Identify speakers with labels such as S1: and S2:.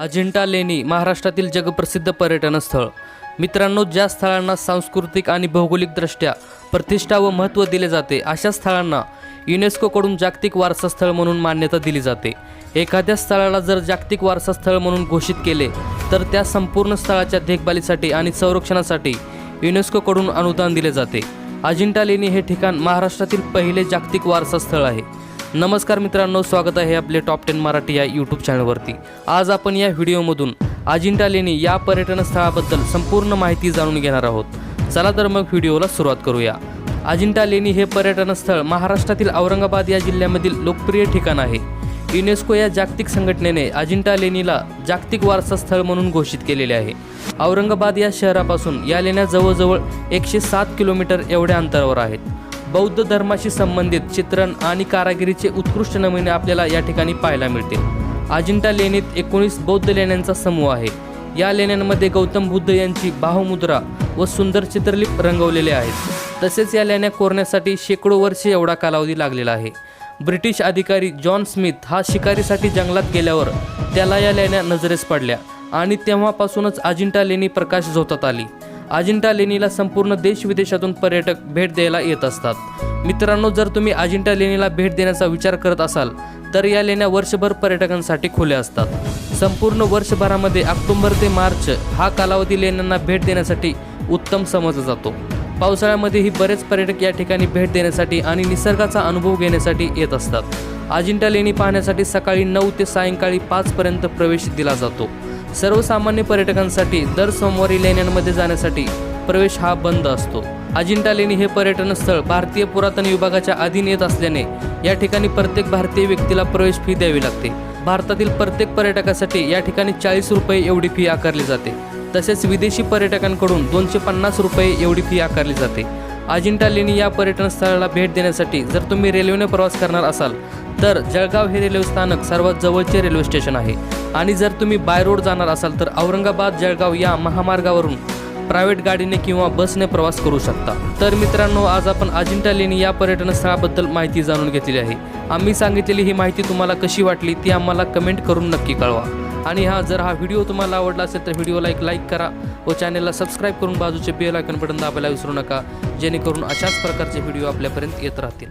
S1: अजिंठा लेणी महाराष्ट्रातील जगप्रसिद्ध पर्यटन स्थळ मित्रांनो ज्या स्थळांना सांस्कृतिक आणि भौगोलिकदृष्ट्या प्रतिष्ठा व महत्त्व दिले जाते अशा स्थळांना युनेस्कोकडून जागतिक वारसा स्थळ म्हणून मान्यता दिली जाते. एखाद्या स्थळाला जर जागतिक वारसा स्थळ म्हणून घोषित केले तर त्या संपूर्ण स्थळाच्या देखभालीसाठी आणि संरक्षणासाठी युनेस्कोकडून अनुदान दिले जाते. अजिंठा लेणी हे ठिकाण महाराष्ट्रातील पहिले जागतिक वारसा स्थळ आहे. नमस्कार मित्रांनो स्वागत आहे आपले टॉप टेन मराठी या यूट्यूब चॅनलवरती आज आपण या व्हिडिओमधून अजिंठा लेणी या पर्यटन स्थळाबद्दल संपूर्ण माहिती जाणून घेणार आहोत. चला तर मग व्हिडिओला सुरुवात करूया. अजिंठा लेणी हे पर्यटन स्थळ महाराष्ट्रातील औरंगाबाद या जिल्ह्यामधील लोकप्रिय ठिकाण आहे. युनेस्को या जागतिक संघटनेने अजिंठा लेणीला जागतिक वारसा स्थळ म्हणून घोषित केलेले आहे. औरंगाबाद या शहरापासून या लेण्या जवळजवळ एकशे सात किलोमीटर एवढ्या अंतरावर आहेत. बौद्ध धर्माशी संबंधित चित्रण आणि कारागिरीचे उत्कृष्ट नमुने आपल्याला या ठिकाणी पाहायला मिळतील. अजिंठा लेणीत एकोणीस बौद्ध लेण्यांचा समूह आहे. या लेण्यांमध्ये गौतम बुद्ध यांची बाहुमुद्रा व सुंदर चित्रलिप रंगवलेले आहेत. तसेच या लेण्या कोरण्यासाठी शेकडो वर्षे एवढा कालावधी लागलेला आहे. ब्रिटिश अधिकारी जॉन स्मिथ हा शिकारीसाठी जंगलात गेल्यावर त्याला या लेण्या नजरेस पडल्या आणि तेव्हापासूनच अजिंठा लेणी प्रकाश झोतात आली. अजिंठा लेणीला संपूर्ण देश विदेशातून पर्यटक भेट द्यायला येत असतात. मित्रांनो जर तुम्ही अजिंठा लेणीला भेट देण्याचा विचार करत असाल तर या लेण्या वर्षभर पर्यटकांसाठी खुल्या असतात. संपूर्ण वर्षभरामध्ये ऑक्टोबर ते मार्च हा कालावधी लेण्यांना भेट देण्यासाठी उत्तम समजला जातो. पावसाळ्यामध्येही बरेच पर्यटक या ठिकाणी भेट देण्यासाठी आणि निसर्गाचा अनुभव घेण्यासाठी येत असतात. अजिंठा लेणी पाहण्यासाठी सकाळी नऊ ते सायंकाळी पाचपर्यंत प्रवेश दिला जातो. सर्वसामान्य पर्यटकांसाठी दर सोमवारी लेण्यांमध्ये जाण्यासाठी प्रवेश हा बंद असतो. अजिंठा लेणी हे पर्यटन स्थळ भारतीय पुरातन विभागाच्या अधीन येत असल्याने या ठिकाणी प्रत्येक भारतीय व्यक्तीला प्रवेश फी द्यावी लागते. भारतातील प्रत्येक पर्यटकासाठी या ठिकाणी चाळीस रुपये एवढी फी आकारली जाते. तसेच विदेशी पर्यटकांकडून दोनशे पन्नास रुपये एवढी फी आकारली जाते. अजिंठा लेणी या पर्यटन स्थळाला भेट देण्यासाठी जर तुम्ही रेल्वेने प्रवास करणार असाल तर जळगाव हे रेल्वे स्थानक सर्वात जवळचे रेल्वे स्टेशन आहे. आणि जर तुम्ही बाय रोड जाणार असाल तर औरंगाबाद जळगाव या महामार्गावरून प्रायव्हेट गाडीने किंवा बसने प्रवास करू शकता. तर मित्रांनो आज आपण अजिंठा लेणी या पर्यटन स्थळाबद्दल माहिती जाणून घेतलेली आहे. आम्ही सांगितलेली ही माहिती तुम्हाला कशी वाटली ती आम्हाला कमेंट करून नक्की कळवा. आणि हा जर हा व्हिडिओ तुम्हाला आवडला असेल तर व्हिडिओला एक लाईक करा व चॅनलला सबस्क्राईब करून बाजूचे बेल आयकन बटन दाबायला विसरू नका जेणेकरून अशाच प्रकारचे व्हिडिओ आपल्यापर्यंत येत राहतील.